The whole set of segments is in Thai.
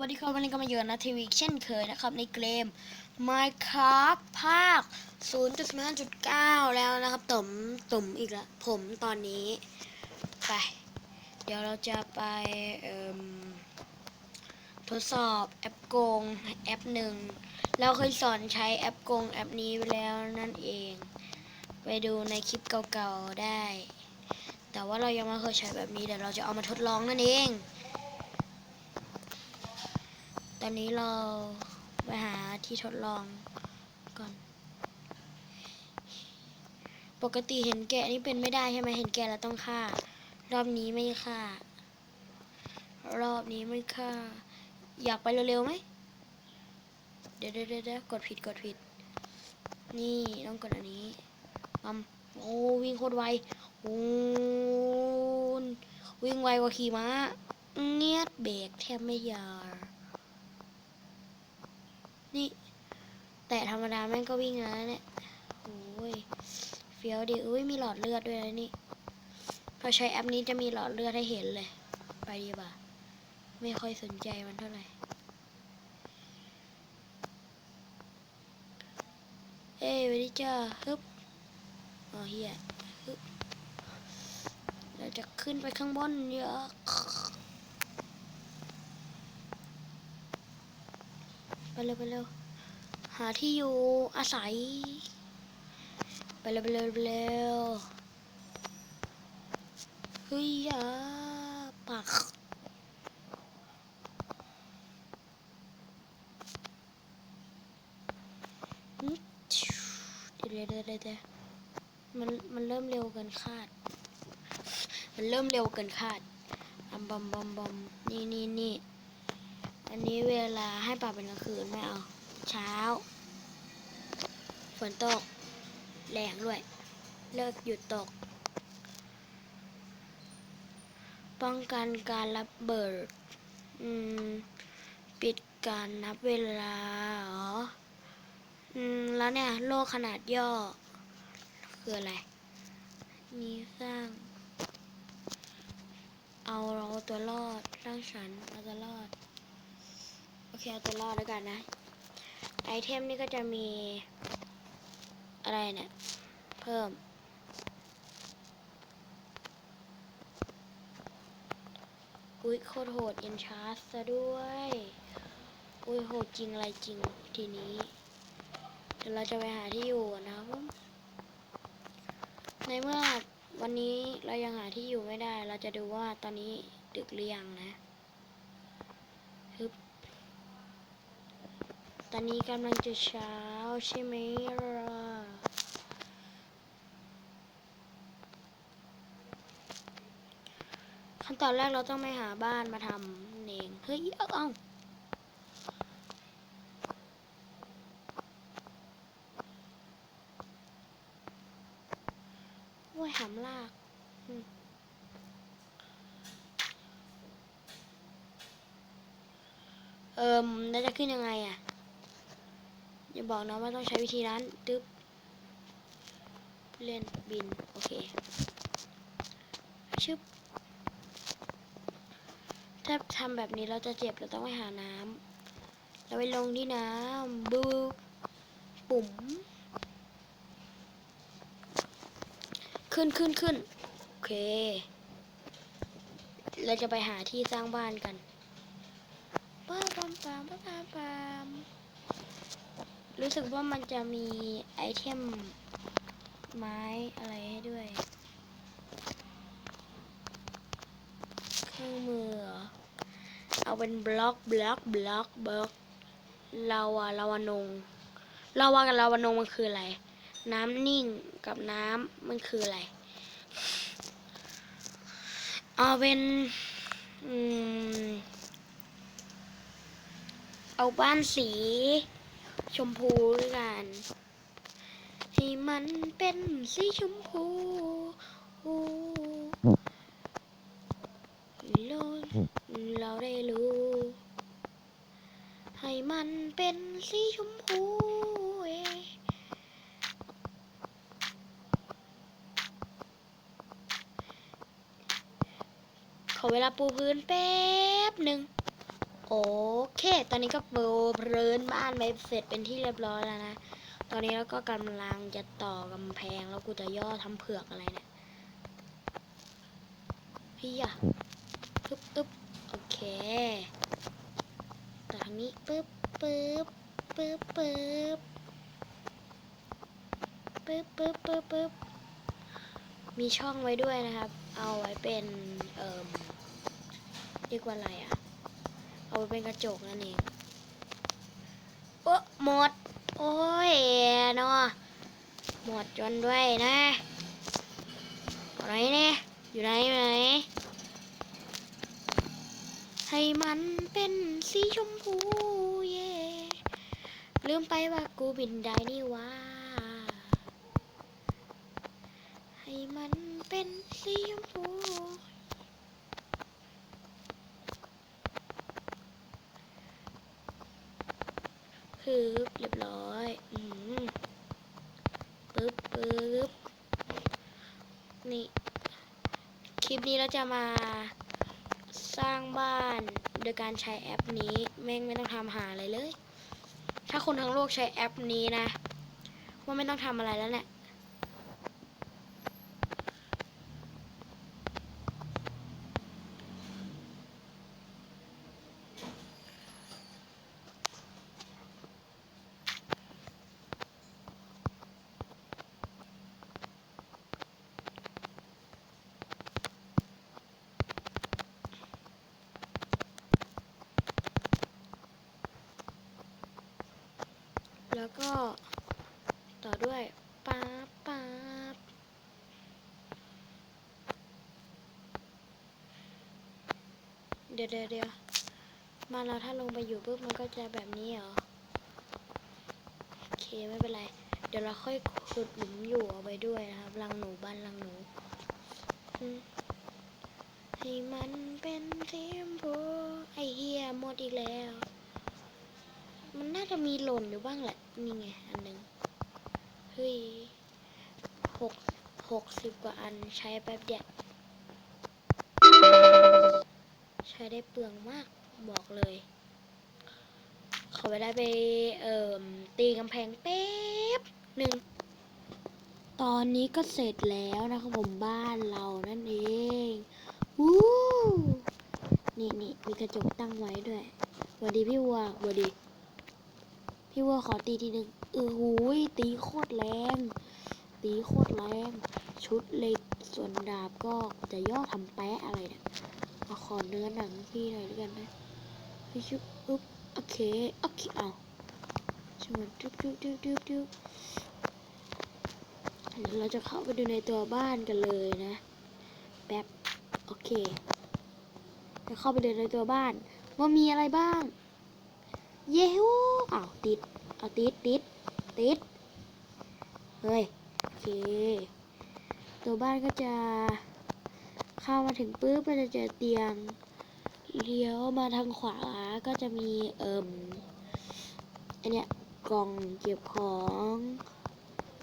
วัสดีครับวันนี้ก็มาอยู่กับนะทีวีเช่นเคยนะครับ ในเกม Minecraft ภาค 0.5.9 แล้วนะครับตมตมอีกแล้วผมตอนนี้ ไป เดี๋ยวเราจะไปทดสอบแอปโกงแอปหนึ่ง เราเคยสอนใช้แอปโกงแอปนี้ไปแล้วนั่นเอง ไปดูในคลิปเก่าๆได้ แต่ว่าเรายังไม่เคยใช้แบบนี้เดี๋ยวเราจะเอามาทดลองนั่นเอง อนนี้เราไปหาที่ทดลองก่อน ปกติเห็นแกะนี่เป็นไม่ได้ใช่ไหมเห็นแกะแล้วต้องฆ่า รอบนี้ไม่ฆ่า รอบนี้ไม่ฆ่า อยากไปเร็วๆไหม เดี๋ยวเดี๋ยวเดี๋ยวกดผิดกดผิด นี่ต้องกดอันนี้มัมโอ้วิ่งโคตรไวโอ้วิ่งไวกว่าขี่ม้าเงียดเบรกแทบไม่ยา นี่ แต่ธรรมดาแม่งก็วิ่งแล้วเนี่ยโอ้ยเฟี้ยวดิอุ้ยมีหลอดเลือดด้วยนะนี่พอใช้แอปนี้จะมีหลอดเลือดให้เห็นเลย ไปดีบ่าไม่ค่อยสนใจมันเท่าไหร่เอ้ยไปดิจ้าฮึบอ๋อเฮียฮึบเราจะขึ้นไปข้างบนเยอะ ไปเร็วไปเร็วหาที่อยู่อาศัย ไปเร็วไปเร็วไปเร็วเฮ้ยอะปักอืมเดี๋ยวเดี๋ยวเดี๋ยวเดี๋ยวมันมันเริ่มเร็วเกินคาด มันเริ่มเร็วเกินคาดอัมบอมบอมบอมนี่นี่นี่ อันนี้เวลาให้ปรับเป็นกลางคืนไม่เอา เช้า ฝนตก แรงด้วย เลิกหยุดตก ป้องกันการระเบิด อืม ปิดการนับเวลาเหรออืม แล้วเนี่ย โลกขนาดย่อ คืออะไรนี่สร้าง เอาเราตัวรอด สร้างฉันเอาตัวรอด โอเคเอาตัวรอดแล้วกันนะ ไอเทมนี่ก็จะมี อะไรเนี่ย เพิ่ม อุ้ยโคตรโหดเอ็นชาร์สซะด้วย อุ้ยโหดจริงอะไรจริงทีนี้ เดี๋ยวเราจะไปหาที่อยู่นะครับในเมื่อวันนี้เรายังหาที่อยู่ไม่ได้ เราจะดูว่าตอนนี้ดึกหรือยังนะฮึบ ตอนนี้กำลังจะเช้าใช่ไหมล่ะขั้นตอนแรกเราต้องไปหาบ้านมาทำเองเฮ้ยเอาเอาโอ้ยหำลากเอิมแล้วจะขึ้นยังไงอะ อย่าบอกนะว่าต้องใช้วิธีนั้นตึ๊บเล่นบิน โอเค ชึบ ถ้าทำแบบนี้เราจะเจ็บเราต้องไปหาน้ำเราไปลงที่น้ำบูปุ่ม ขึ้นขึ้นขึ้นโอเค เราจะไปหาที่สร้างบ้านกันป้าปามปามป้าปามปาม รู้สึกว่ามันจะมีไอเทมไม้อะไรให้ด้วย เครื่องมือเอเอาเป็นบล็อกบล็อกบล็อกบล็อกลาวาลาวานงลาวากับลาวานงมันคืออะไร น้ำนิ่งกับน้ำมันคืออะไร เอาเป็นอืมเอาบ้านสี ชมพูด้วยกันให้มันเป็นสีชมพูเราเราได้รู้ ให้มันเป็นสีชมพูเอขอเวลาปูพื้นแป๊บหนึ่ง เค ตอนนี้ก็โปรเพลินบ้านไปเสร็จเป็นที่เรียบร้อยแล้วนะ ตอนนี้เราก็กำลังจะต่อกำแพงแล้วกูจะย่อทำเผือกอะไรเนี่ย พี่อะปึ๊บปึ๊บโอเคต่อทางนี้ปึ๊บปึ๊บปึ๊บปึ๊บปึ๊บปึ๊บปึ๊บปึ๊บมีช่องไว้ด้วยนะครับ เอาไว้เป็น เอ่มเรียกว่าอะไรอะ เอาไว้เป็นกระจกนั่นเองโอ้หมด โอ้ยเนาะหมดจนด้วยนะไหนเนี่ยอยู่ไหนอยู่ไหนให้มันเป็นสีชมพูเย่ลืมไปว่ากูบินได้นี่ว่าให้มันเป็นสีชมพู คือเรียบร้อยอืมปึ๊บปึ๊บนี่คลิปนี้เราจะมาสร้างบ้านโดยการใช้แอปนี้แม่งไม่ต้องทำหาอะไรเลย ถ้าคนทั้งโลกใช้แอปนี้นะว่าไม่ต้องทำอะไรแล้วเนี่ย แล้วก็ต่อด้วยป๊าป๊าเดี๋ยวเดี๋ยวเดี๋ยวมาเราถ้าลงไปอยู่ปุ๊บมันก็จะแบบนี้เหรอ โอเคไม่เป็นไร เดี๋ยวเราค่อยขุดหลุมอยู่เอาไปด้วยนะครับ รังหนูบ้านรังหนูให้มันเป็นสีชมพูไอเฮียหมดอีกแล้ว มันน่าจะมีหล่นอยู่บ้างแหละ นี่ไง อันหนึ่งเฮ้ยหกหกสิบกว่าอันใช้แป๊บเดียว ใช้ได้เปลืองมากบอกเลยเขาไปได้ไป เอ่มตีกำแพงแป๊บหนึ่ง ตอนนี้ก็เสร็จแล้วนะครับผมบ้านเรานั่นเองวู้นี่นี่มีกระจกตั้งไว้ด้วยสวัสดีพี่วัวสวัสดี พี่ว่าขอตีทีหนึ่งเออหูยตีโคตรแรง ตีโคตรแรง ชุดเล็กส่วนดาบก็จะย่อทำแปะอะไรเนี่ยมาขอเนื้อหนังพี่หน่อยด้วยกันนะพี่ชุบอุ๊บโอเคโอเคเอาชวนจุ๊บจุ๊บจุ๊บจุ๊บจุ๊บเดี๋ยวเราจะเข้าไปดูในตัวบ้านกันเลยนะแป๊บโอเคจะเข้าไปดูในตัวบ้าน ว่ามีอะไรบ้าง เย้วูอ้าวติดเอาติดติดติดเฮ้ยโอเค ตัวบ้านก็จะ เข้ามาถึงปุ๊บก็จะเจอเตียงเลี้ยวมาทางขวาก็จะมีเอิ่มอันเนี้ยกล่องเก็บของ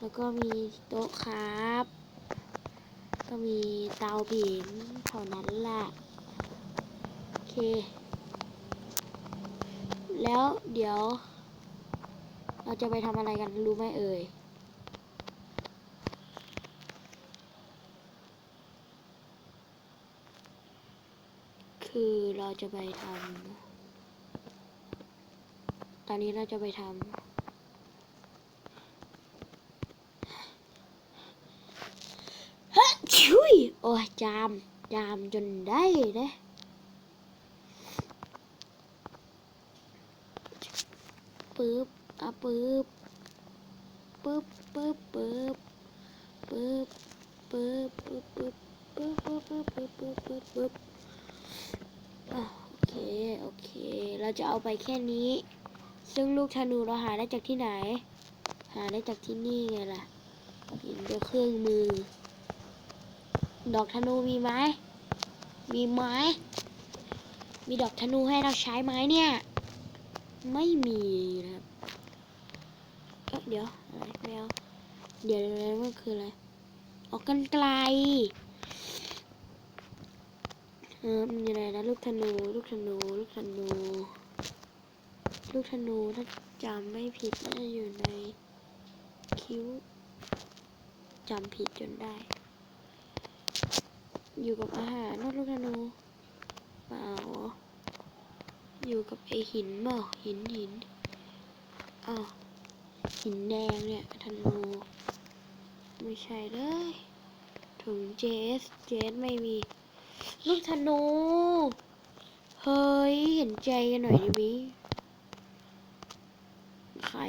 แล้วก็มีโต๊ะครับ ก็มีเตาผิงเท่านั้นแหละโอเค แล้วเดี๋ยว เราจะไปทำอะไรกันรู้ไหมเอ่ย คือเราจะไปทำตอนนี้เราจะไปทำฮะชุยโอ้ยจาม จามจนได้เนะ ปึ๊บอะปึ๊บปึ๊บปึ๊บปึ๊บปึ๊บปึ๊บปึ๊บปึ๊บปึ๊บปึ๊บปึ๊บปึ๊บปึ๊บปึ๊บปึ๊บโอเค โอเค เราจะเอาไปแค่นี้ ซึ่งลูกธนูเราหาได้จากที่ไหน หาได้จากที่นี่ไงล่ะหินด้วยเครื่องมือ ดอกธนูมีไหมมีไหมมีดอกธนูให้เราใช้ไหมเนี่ย ไม่มีนะครับเอ๊ะเดี๋ยวอะไรไม่เอาเดี๋ยวอะไรมันคืออะไร ออกกันไกลนออมันอยู่ไหนะลูกธนู ลูกธนู ลูกธนู ลูกธนูถ้าจำไม่ผิดน่าจะอยู่ในคิ้วจำผิดจนได้ อยู่กับอาหารนอกลูกธนูเปล่า อยู่กับไอหินบ่หินหินอ้าวหินแดงเนี่ยธนูไม่ใช่เลย ถุงเจสเจสไม่มี ลูกธนู เฮ้ย เห็นใจกันหน่อยดิมิใคร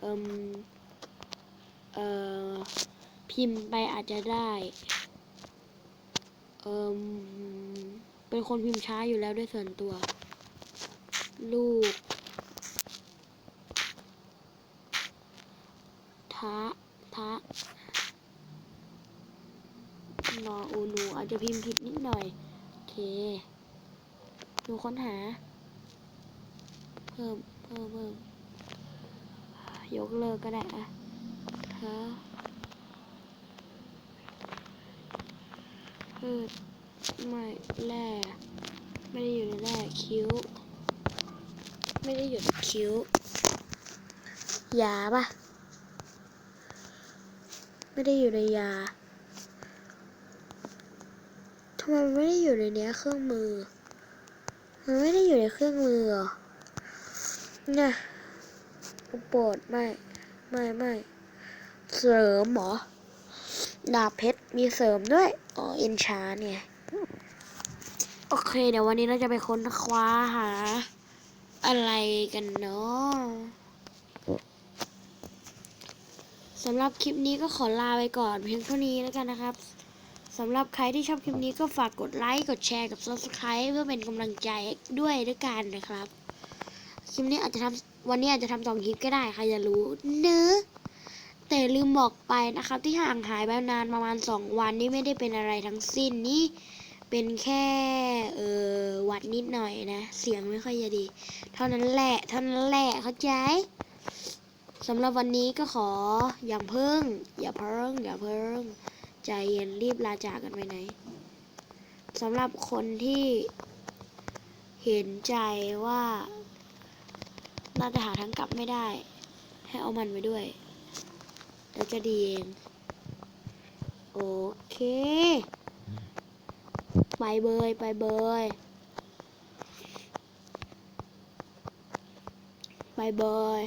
เอิมเอ่อ พิมพ์ไปอาจจะได้ เอิม เป็นคนพิมพ์ช้าอยู่แล้วด้วยส่วนตัว ลูกทะทะนออูนูอาจจะพิมพ์ผิดนิดหน่อย โอเคหนูค้นหา เพิ่มเพิ่มเพิ่มยกเลิกก็ได้อะฮะพืช ไม่แร่ไม่ได้อยู่ในแร่คิ้ว ไม่ได้อยู่ในคิ้วยาปะไม่ได้อยู่ในยาทำไมไม่ได้อยู่ในเนี้ยเครื่องมือ มันไม่ได้อยู่ในเครื่องมือเหรอเนี่ยปรดไม่ ไม่ไม่เสริมหรอดาบเพชรมีเสริมด้วย อ๋อ เอ็นชาเนี่ย โอเค เดี๋ยววันนี้เราจะไปค้นคว้าหา อะไรกันเนาะสำหรับคลิปนี้ก็ขอลาไปก่อนเพียงเท่านี้แล้วกันนะครับสำหรับใครที่ชอบคลิปนี้ก็ฝากกดไลค์ กดแชร์กับ subscribe เพื่อเป็นกำลังใจด้วยด้วยกันนะครับ คลิปนี้อาจจะทำวันนี้อาจจะทำสองคลิปก็ได้ใครจะรู้เนอะแต่ลืมบอกไปนะครับ ที่ห่างหายไปนานประมาณสองวันนี่ไม่ได้เป็นอะไรทั้งสิ้นนี่ เป็นแค่เออวัดนิดหน่อยนะ เสียงไม่ค่อยจะดี เท่านั้นแหละเท่านั้นแหละเข้าใจสำหรับวันนี้ก็ขออย่าเพิ่ง อย่าเพิ่ง อย่าเพิ่ง ใจเย็นรีบลาจากกันไปไหนสำหรับคนที่เห็นใจว่าน่าจะหาทางกลับไม่ได้ ให้เอามันไปด้วย แล้วจะดีเอง โอเค ไปเบยไปเบยไปเบย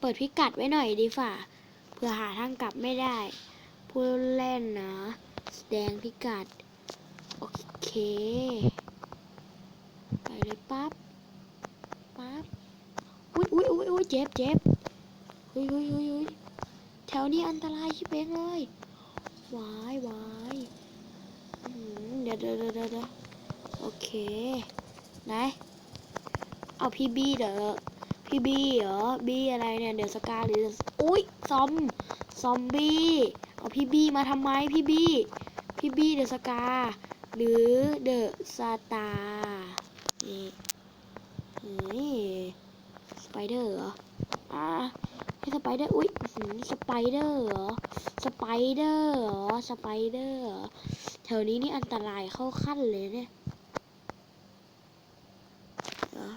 เปิดพิกัดไว้หน่อยดีฝ่าเพื่อหาทางกลับไม่ได้ ผู้เล่นนะแสดงพิกัด โอเค ไปเลยปั๊บปั๊บอุ้ยอุ้ยอุ้ยอุ้ยเจ็บเจ็บเฮ้ยเฮ้ยเฮ้ยเฮ้ย แถวนี้อันตรายชิบเป้งเลยวายวายเดี๋ยวเดี๋ยวเดี๋ยวเดี๋ยวโอเคไหนเอาพี่บี้เด้อพี่บี้เหรอบี้อะไรเนี่ยเดี๋ยวสกาหรืออุ้ยซอมซอมบี้เอาพี่บี้มาทำไมพี่บี้พี่บี้เดอะสกาหรือเดอะสตาร์นี่เฮ้ยสไปเดอร์เหรออ่า สไปเดอร์ อุ้ยสไปเดอร์เหรอ สไปเดอร์เหรอ สไปเดอร์เหรอ แถวนี้นี่อันตรายเข้าขั้นเลยเนี่ยเหรอ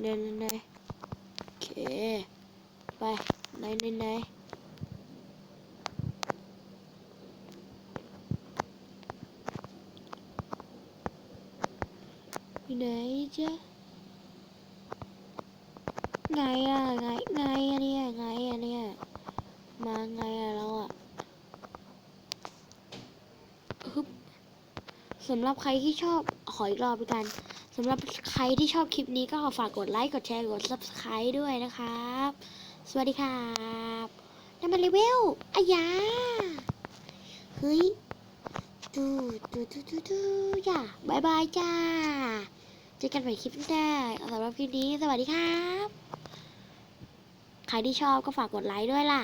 เดินไหนโอเค ไปไหนไหนไหนอยู่ไหนจ๊ะ ไงอะไงไงอะเนี่ยไงอะเนี่ยมาไงอะเราอะฮึบสำหรับใครที่ชอบขออีกรอบกันสำหรับใครที่ชอบคลิปนี้ก็ขอฝากกดไลค์กดแชร์กด subscribe ด้วยนะครับ สวัสดีครับน้ำมันเลเวลอายาเฮ้ยดูดูดูดูดูจ้าบายบายจ้าเจอกันใหม่คลิปหน้าสำหรับคลิปนี้ สวัสดีครับ ใครที่ชอบก็ฝากกดไลค์ด้วยล่ะ